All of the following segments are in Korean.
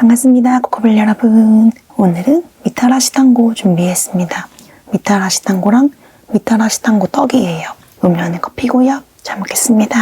반갑습니다. 코코벨 여러분. 오늘은 미타라시탄고 준비했습니다. 미타라시탄고랑 미타라시탄고 떡이에요. 음료는 커피고요. 잘 먹겠습니다.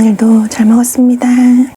오늘도 잘 먹었습니다.